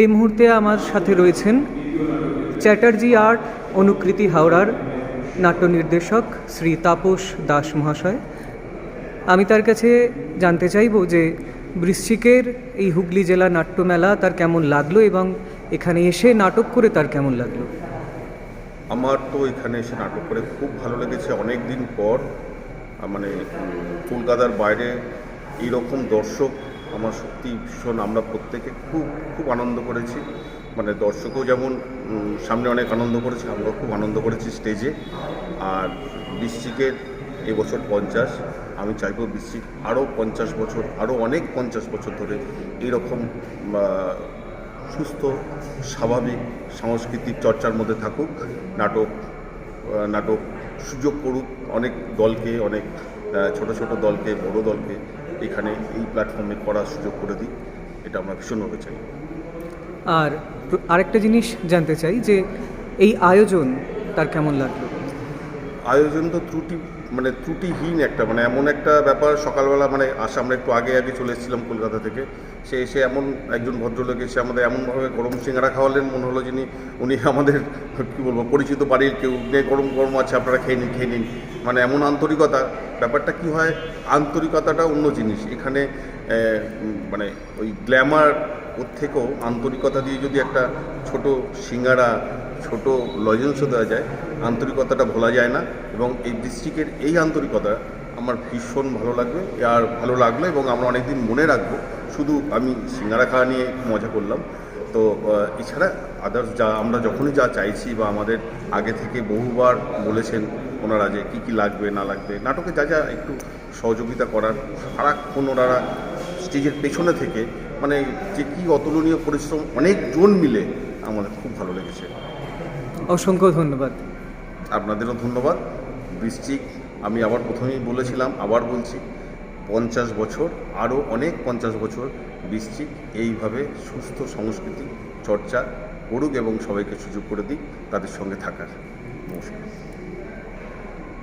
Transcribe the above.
এই মুহূর্তে আমার সাথে রয়েছেন চ্যাটার্জি আর্ট অনুকৃতি হাওড়ার নাট্য নির্দেশক শ্রী তাপস দাস মহাশয়। আমি তার কাছে জানতে চাইব যে বৃশ্চিকের এই হুগলি জেলা নাট্যমেলা তার কেমন লাগল এবং এখানে এসে নাটক করে তার কেমন লাগল? আমার তো এখানে এসে নাটক করে খুব ভালো লেগেছে। অনেক দিন পর মানে কলকাতার বাইরে এইরকম দর্শক আমার সত্যি ভীষণ, আমরা প্রত্যেকে খুব খুব আনন্দ করেছি। মানে দর্শকও যেমন সামনে অনেক আনন্দ করেছে, আমরাও খুব আনন্দ করেছি স্টেজে আর বৃশ্চিকের এবছর পঞ্চাশ, আমি চাইব বৃশ্চিক আরও পঞ্চাশ বছর, আরও অনেক পঞ্চাশ বছর ধরে এইরকম সুস্থ, স্বাভাবিক সাংস্কৃতিক চর্চার মধ্যে থাকুক, নাটক নাটক সুযোগ করুক, অনেক দলকে, অনেক ছোট ছোট দলকে, বড় দলকে এখানে এই প্ল্যাটফর্মে করার সুযোগ করে দিই। এটা আমরা ভীষণভাবে চাই। আর আরেকটা জিনিস জানতে চাই যে এই আয়োজন তার কেমন লাগল? আয়োজন তো ত্রুটি মানে ত্রুটিহীন একটা মানে এমন একটা ব্যাপার। সকালবেলা মানে আসা, আমরা একটু আগে আগে চলে এসেছিলাম কলকাতা থেকে। সে এসে এমন একজন ভদ্রলোক এসে আমাদের এমনভাবে গরম সিঙ্গারা খাওয়ালেন, মনে হলো যিনি, উনি আমাদের, কী বলব, পরিচিত বাড়ির কেউ গরম গরম আছে, আপনারা খেয়ে নিন খেয়ে নিন। মানে এমন আন্তরিকতা, ব্যাপারটা কি হয়, আন্তরিকতাটা অন্য জিনিস। এখানে মানে ওই গ্ল্যামার ওর থেকেও আন্তরিকতা দিয়ে যদি একটা ছোট সিঙ্গারা ছোট লজেন্সও দেওয়া যায়, আন্তরিকতাটা ভোলা যায় না এবং এই ডিস্ট্রিক্টের এই আন্তরিকতা আমার ভীষণ ভালো লাগবে, আর ভালো লাগল এবং আমরা অনেকদিন মনে রাখব, শুধু আমি সিঙ্গারা খাওয়া নিয়ে মজা করলাম। তো এছাড়া আদার্স যা, আমরা যখনই যা চাইছি বা আমাদের আগে থেকে বহুবার বলেছেন ওনারা যে কী কী লাগবে, না লাগবে, নাটকে যা যা একটু সহযোগিতা করার, সারাক্ষণ ওনারা স্টেজের পেছনে থেকে মানে যে কী অতুলনীয় পরিশ্রম, অনেকজন মিলে আমাদের খুব ভালো লেগেছে। অসংখ্য ধন্যবাদ। আপনাদেরও ধন্যবাদ। বৃষ্টিক আমি আবার প্রথমেই বলেছিলাম, আবার বলছি, পঞ্চাশ বছর, আরও অনেক পঞ্চাশ বছর বৃষ্টিক এইভাবে সুস্থ সংস্কৃতি, চর্চা করুক এবং সবাইকে সুযোগ করে দিক, তাদের সঙ্গে থাকার। নমস্কার।